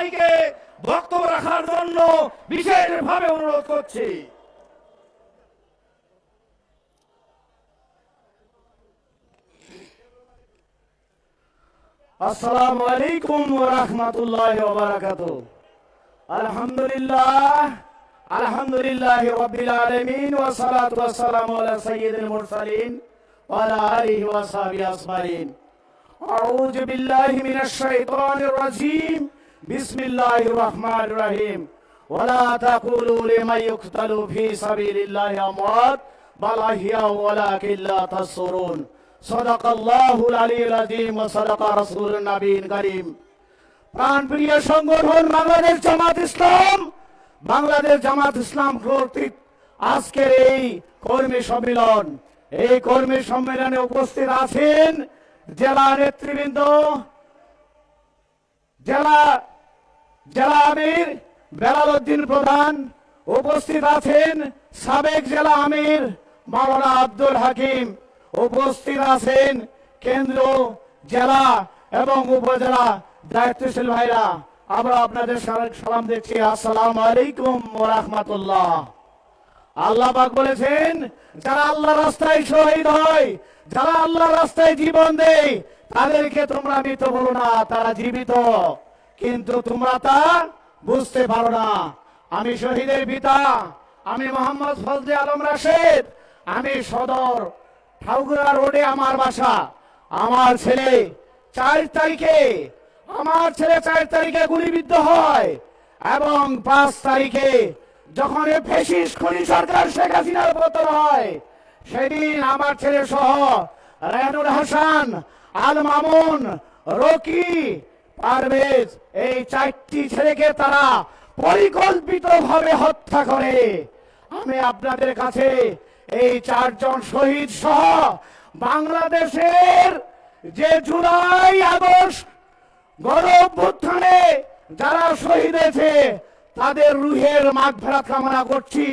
ভাইকে বক্তব্য রাখার জন্য বিশেষভাবে অনুরোধ করছি। আসসালামু আলাইকুম আলহামদুলিল্লাহ আলামিন ওয়া সালাতু ওয়া সালামু আলা সাইয়্যিদিল মুরসালিন ওয়া আলা আলিহি ওয়া সাহবিহি আজমাইন। আউযু বিল্লাহি মিনাশ শাইতানির রাজীম। বিসমিল্লাহির রহমানির রহিম। ওয়ালা তাকুলু ইউকতালু ফি সাবিলিল্লাহি আমওয়াত। বাল আলিয়্যুল আযীম ওয়া সাদাকা রাসূলুন কারীম। প্রাণপ্রিয় সংগঠন বাংলাদেশ জামাত ইসলাম, বাংলাদেশ জামাত ইসলাম কর্তৃক আজকের এই কর্মী সম্মেলন, এই কর্মী সম্মেলনে উপস্থিত আছেন জেলা নেতৃবৃন্দ, জেলা জেলা আমির বেলাল উদ্দিন প্রধান উপস্থিত আছেন সাবেক জেলা আমির মাওলানা আব্দুল হাকিম। উপস্থিত আছেন কেন্দ্র জেলা এবং উপজেলা দায়িত্বশীল ভাইরা। আমরা আপনাদের সালাম দিচ্ছি আসসালাম আলাইকুম রাহমাতুল্লাহ আল্লাহ পাক বলেছেন, যারা আল্লাহ রাস্তায় শহীদ হয়, যারা আল্লাহ রাস্তায় জীবন দেয়, তাদেরকে তোমরা মৃত বলো না, তারা জীবিত। কিন্তু তোমরা তা বুঝতে পারো না। আমি শহীদের পিতা, আমি মোহাম্মদ ফজলে আলম রাশেদ, আমি সদর ঠাকুরা রোডে আমার বাসা। আমার ছেলে চার তারিখে, আমার ছেলে চার তারিখে গুলিবিদ্ধ হয় এবং পাঁচ তারিখে যখন ফেসিস খনি সরকার শেখ হাসিনার পতন হয়, সেদিন আমার ছেলে সহ রেনুল হাসান, আল মামুন, রকি পারভেজ, এই চারটি ছেলেকে তারা পরিকল্পিত ভাবে হত্যা করে। আমি আপনাদের কাছে এই চারজন শহীদ সহ বাংলাদেশের যে জুলাই আগস্ট গণঅভ্যুত্থানে যারা শহীদ হয়েছে, তাদের রুহের মাগ ফেরাত কামনা করছি।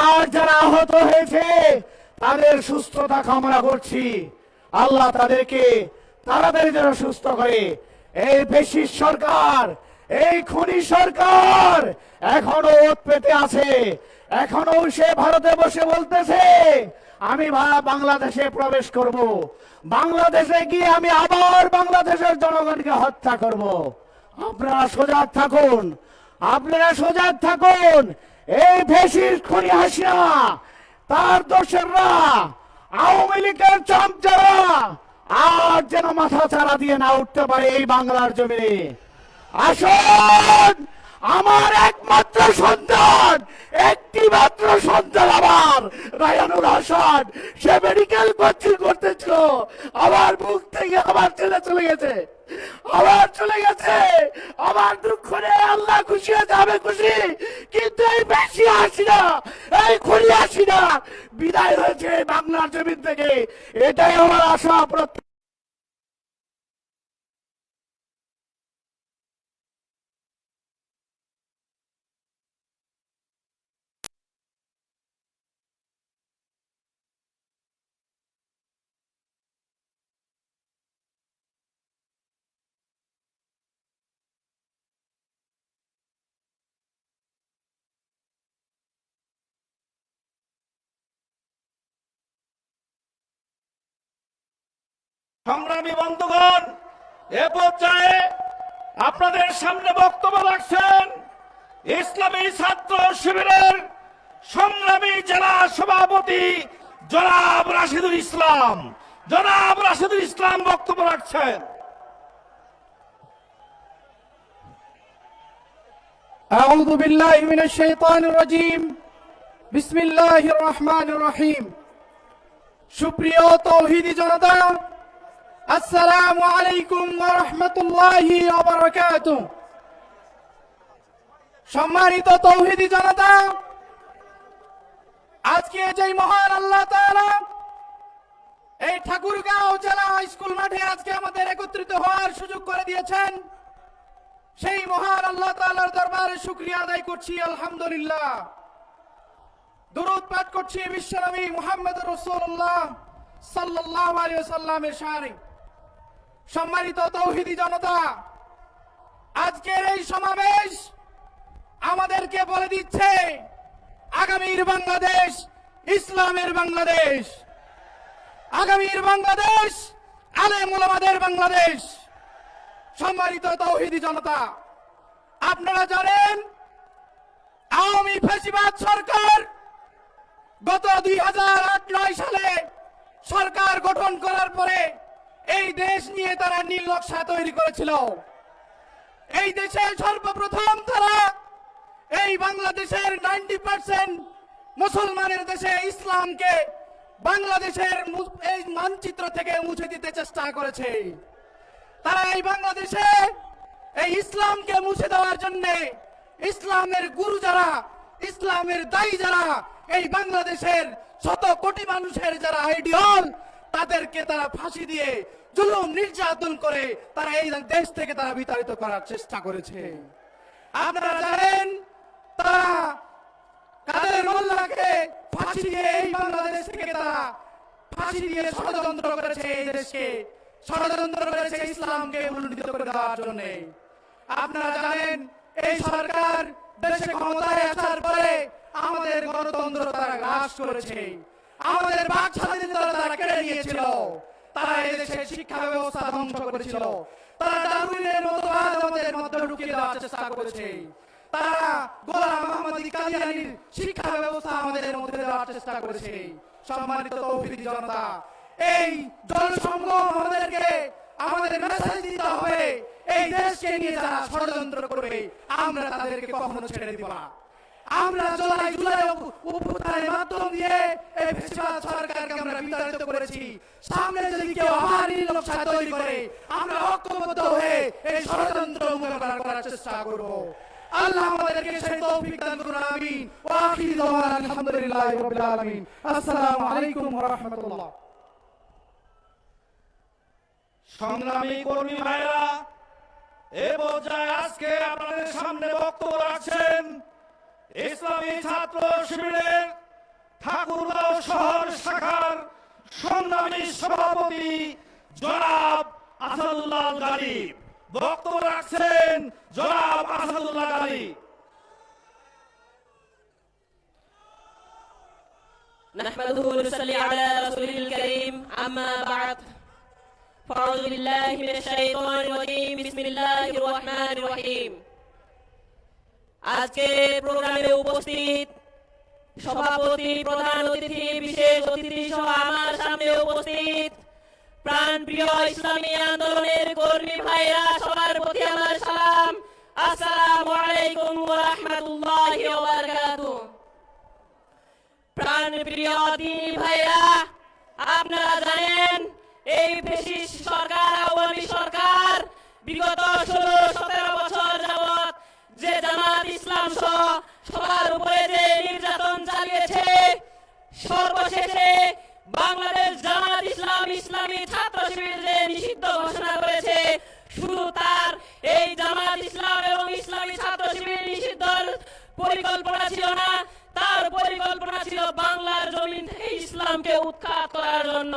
আর যারা আহত হয়েছে, তাদের সুস্থতা কামনা করছি। আল্লাহ তাদেরকে তাড়াতাড়ি যেন সুস্থ করে। এই বেশি সরকার, এই খনি সরকার এখনও ওত পেতে আছে, এখনও সে ভারতে বসে বলতেছে, আমি বাংলাদেশে প্রবেশ করব, বাংলাদেশে গিয়ে আমি আবার বাংলাদেশের জনগণকে হত্যা করব। আপনারা সজাগ থাকুন, আপনারা সজাগ থাকুন, এই ভেসির খুনি হাসিনা, তার দোষেররা, আওয়ামী লীগের চামচারা আর যেন মাথা চারা দিয়ে না উঠতে পারে এই বাংলার জমিনে। আসুন, আমার একমাত্র সন্তান একটি মাত্র সন্তান আমার রায়ানুর হাসান। সে মেডিকেল কোচিং করতেছিল আমার মুখ থেকে আমার ছেলে চলে গেছে। আবার চলে গেছে। আমার দুঃখ নেই আল্লাহ খুশি হয়ে যাবে খুশি। কিন্তু এই বেশি আসি না, এই খুলি আসি না। বিদায় হয়েছে বাংলার জমিন থেকে। এটাই আমার আশা প্রত্যাশা সংগ্রামী বন্ধুগণ এ পর্যায়ে আপনাদের সামনে বক্তব্য রাখছেন ইসলামী ছাত্র শিবিরের সংগ্রামী জেলা সভাপতি জনাব রাশিদুল ইসলাম জনাব রাশিদুল ইসলাম বক্তব্য রাখছেন أعوذ بالله من الشيطان الرجيم بسم الله الرحمن الرحيم সুপ্রিয় তৌহিদি জনতা আসসালামু আলাইকুম রাহমাতুল্লাহি সম্মানিত তৌহিদি জনতা, আজকে যেই মহান আল্লাহ এই ঠাকুরগাঁও জেলা স্কুল মাঠে আজকে আমাদের একত্রিত হওয়ার সুযোগ করে দিয়েছেন, সেই মহান আল্লাহ তাআলার দরবারে শুকরিয়া আদায় করছি, আলহামদুলিল্লাহ। দুরূদ পাঠ করছি বিশ্বনবী মুহাম্মদ রাসূলুল্লাহ সাল্লাল্লাহু আলাইহি ওয়াসাল্লামের শানে সম্মানিত তৌহিদি জনতা, আজকের এই সমাবেশ আমাদেরকে বলে দিচ্ছে, আগামীর বাংলাদেশ ইসলামের বাংলাদেশ, আগামীর বাংলাদেশ আলেম ওলামাদের বাংলাদেশ। সম্মানিত তৌহিদি জনতা, আপনারা জানেন, আওয়ামী ফেসিবাদ সরকার গত দুই হাজার আট সালে সরকার গঠন করার পরে এই দেশ নিয়ে তারা নীল নকশা তৈরি করেছিল। এই দেশে সর্বপ্রথম তারা এই বাংলাদেশের নাইনটি পার্সেন্ট মুসলমানের দেশে ইসলামকে বাংলাদেশের এই মানচিত্র থেকে মুছে দিতে চেষ্টা করেছে। তারা এই বাংলাদেশে এই ইসলামকে মুছে দেওয়ার জন্য ইসলামের গুরু যারা, ইসলামের দায়ী যারা, এই বাংলাদেশের শত কোটি মানুষের যারা আইডিয়াল তাদেরকে তারা ফাঁসি দিয়ে জুলুম, নির্যাতন করে তারা এই দেশ থেকে তারা বিতাড়িত করার চেষ্টা করেছে। আপনারা জানেন, তারা কাদের মোল্লাকে ফাঁসি দিয়ে এই বাংলাদেশ থেকে তারা ফাঁসি দিয়ে ষড়যন্ত্র করেছে এই দেশকে। ষড়যন্ত্র করেছে ইসলামকে উন্নীত করে দেওয়ার জন্য। আপনারা জানেন, এই সরকার দেশে ক্ষমতায় আসার পরে আমাদের গণতন্ত্র তারা গ্রাস করেছে। আমাদের বাক স্বাধীনতা তারা কেড়ে নিয়েছিল। তারা এই দেশের শিক্ষা ব্যবস্থা ধ্বংস করেছিল। তারা ডারউইনের মতবাদ আমাদের মধ্যে ঢুকিয়ে দেওয়ার চেষ্টা করেছে। তারা গোলাম মোহাম্মদ কাদিয়ানির শিক্ষা ব্যবস্থা আমাদের মধ্যে দেওয়ার চেষ্টা করেছে। সম্মানিত তৌহিদি জনতা, এই জনসংঘ আমাদেরকে, আমাদের মেসেজ দিতে হবে। এই দেশকে নিয়ে যারা ষড়যন্ত্র করবে, আমরা তাদেরকে কখনো ছেড়ে দিব না। আমরা জুলাই জুলাই উপতারের মাধ্যম দিয়ে এই ফেসিবাদ সরকারকে আমরা বিতাড়িত করেছি। সামনে যদি কেউ আমার নকশা তৈরি করে, আমরা ঐক্যবদ্ধ হয়ে এই ষড়যন্ত্র মোকাবেলা করার চেষ্টা করব। আল্লাহ আমাদেরকে সেই তৌফিক দান করুন, আমিন। ওয়া আখির দাওয়ানা আলহামদুলিল্লাহি রাব্বিল আলামিন। আসসালামু আলাইকুম ওয়া রাহমাতুল্লাহ। সংগ্রামী কর্মী ভাইরা, এ পর্যায়ে আজকে আপনাদের সামনে বক্তব্য রাখছেন ইসলামী ছাত্র শিবিরের ঠাকুরগাঁও শহর শাখার সংগ্রামী সভাপতি জনাব আসাদুল্লাহ গালিব বক্তব্য রাখছেন জনাব আসাদুল্লাহ গালিব نحمده ونصلي على رسوله الكريم أما بعد فأعوذ بالله من الشيطان الرجيم بسم الله الرحمن الرحيم আজকে প্রোগ্রামে উপস্থিত সভাপতি, প্রধান অতিথি, বিশেষ অতিথি সহ আমার সামনে উপস্থিত প্রাণ প্রিয় ইসলামী আন্দোলনের কর্মী ভাইরা, সবার প্রতি আমার সালাম। আসসালামু আলাইকুম ওয়া রাহমাতুল্লাহি ওয়া বারাকাতু প্রাণ প্রিয় দিনী ভাইরা, আপনারা জানেন, এই ব্রিটিশ সরকার, আওয়ামী সরকার বিগত 16 ইসলাম সবার উপরে যে নির্যাতন চালিয়েছে, সর্বশেষে বাংলাদেশ জামাত ইসলাম ইসলামী ছাত্র শিবির যে নিষিদ্ধ ঘোষণা করেছে, শুধু তার, এই জামাত ইসলাম এবং ইসলামী ছাত্র শিবির নিষিদ্ধর পরিকল্পনা ছিল না। তার পরিকল্পনা ছিল বাংলার জমিন থেকে ইসলামকে উৎখাত করার জন্য।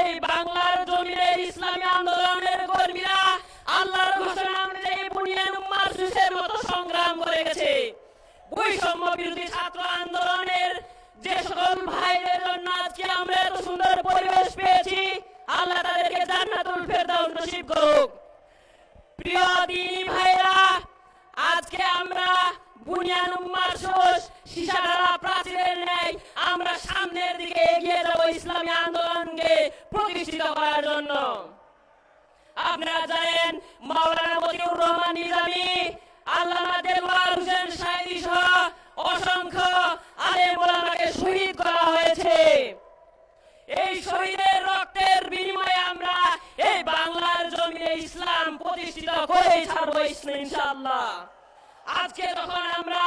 এই বাংলার জমিনের ইসলামী আন্দোলনের কর্মীরা আল্লাহর ঘোষণা অনুযায়ী বুনিয়ান মার্সুসের মতো সংগ্রাম করে গেছে। বৈষম্য বিরোধী ছাত্র আন্দোলনের যে সকল ভাইদের জন্য আজকে আমরা এত সুন্দর পরিবেশ পেয়েছি, আল্লাহ তাদেরকে জান্নাতুল ফেরদাউস নসিব করুক। প্রিয় দিনী ভাইরা, আজকে আমরা বুনিয়ান মার্সুস সিসারারা প্রাচীরের ন্যায় আমরা সামনের দিকে এগিয়ে যাব ইসলামী আন্দোলনকে প্রতিষ্ঠিত করার জন্য। আপনারা জানেন মাওলানা মতিউর রহমান নিজামী, আল্লামা দেলওয়ার হোসেন সাইদি সহ অসংখ্য আলেম ওলামাকে শহীদ করা হয়েছে। এই শহীদের রক্তের বিনিময়ে আমরা এই বাংলার জমিনে ইসলাম প্রতিষ্ঠিত করে ছাড়বো ইনশাআল্লাহ। আজকে যখন আমরা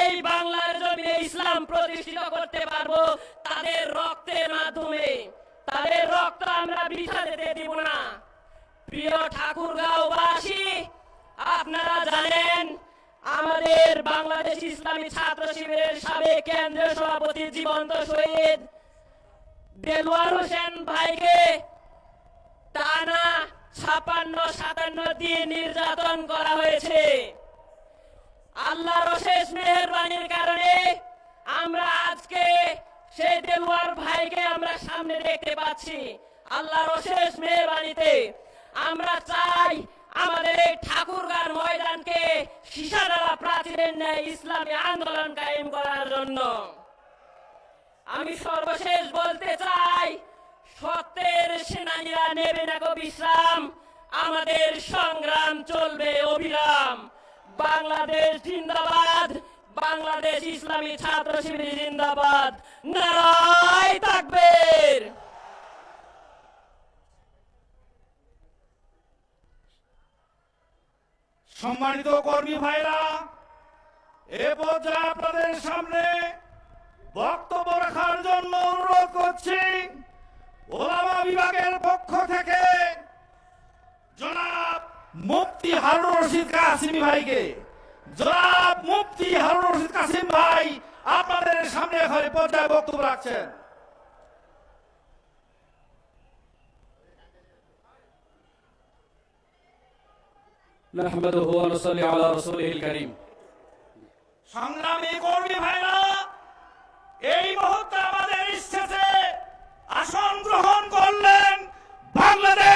এই বাংলার জমিনে ইসলাম প্রতিষ্ঠিত করতে পারব, তাদের রক্তের মাধ্যমে, তাদের রক্ত আমরা বৃথা যেতে দিব না। প্রিয় ঠাকুরগাঁওবাসী আপনারা জানেন আমাদের বাংলাদেশ ইসলামী ছাত্র শিবিরের সাবেক কেন্দ্রীয় সভাপতি জীবন্ত শহীদ দেলোয়ার হোসেন ভাইকে টানা ছাপান্ন, সাতান্ন দিয়ে নির্যাতন করা হয়েছে। আল্লাহর অশেষ মেহেরবানির কারণে আমরা আজকে সেই দেলোয়ার ভাইকে আমরা সামনে দেখতে পাচ্ছি। আল্লাহর অশেষ মেহেরবানিতে আমরা চাই আমাদের এই ঠাকুরগার ময়দানকে সীসাডালা প্রাচীরের ন্যায় ইসলামী আন্দোলন কায়েম করার জন্য। আমি সর্বশেষ বলতে চাই, সত্যের সেনানীরা নেবে না বিশ্রাম, আমাদের সংগ্রাম চলবে অবিরাম। বাংলাদেশ জিন্দাবাদ, বাংলাদেশ ইসলামী ছাত্র শিবির জিন্দাবাদ। নারায় তাকবীর। সম্মানিত কর্মী ভাইরা, এ পর্যায়ে আপনাদের সামনে বক্তব্য রাখার জন্য অনুরোধ করছি, ওলামা বিভাগের পক্ষ থেকে জনাব মুফতি হারুন রশিদ কাসিমি ভাইকে, জনাব মুফতি হারুন রশিদ কাসিম ভাই আপনাদের সামনে এখানে পর্যায়ে বক্তব্য রাখছেন। نحمده ونصلي على رسوله الكريم ভাইরা এই মুহূর্তে আমাদের ইচ্ছেতে আসন গ্রহণ করলেন বাংলাদেশ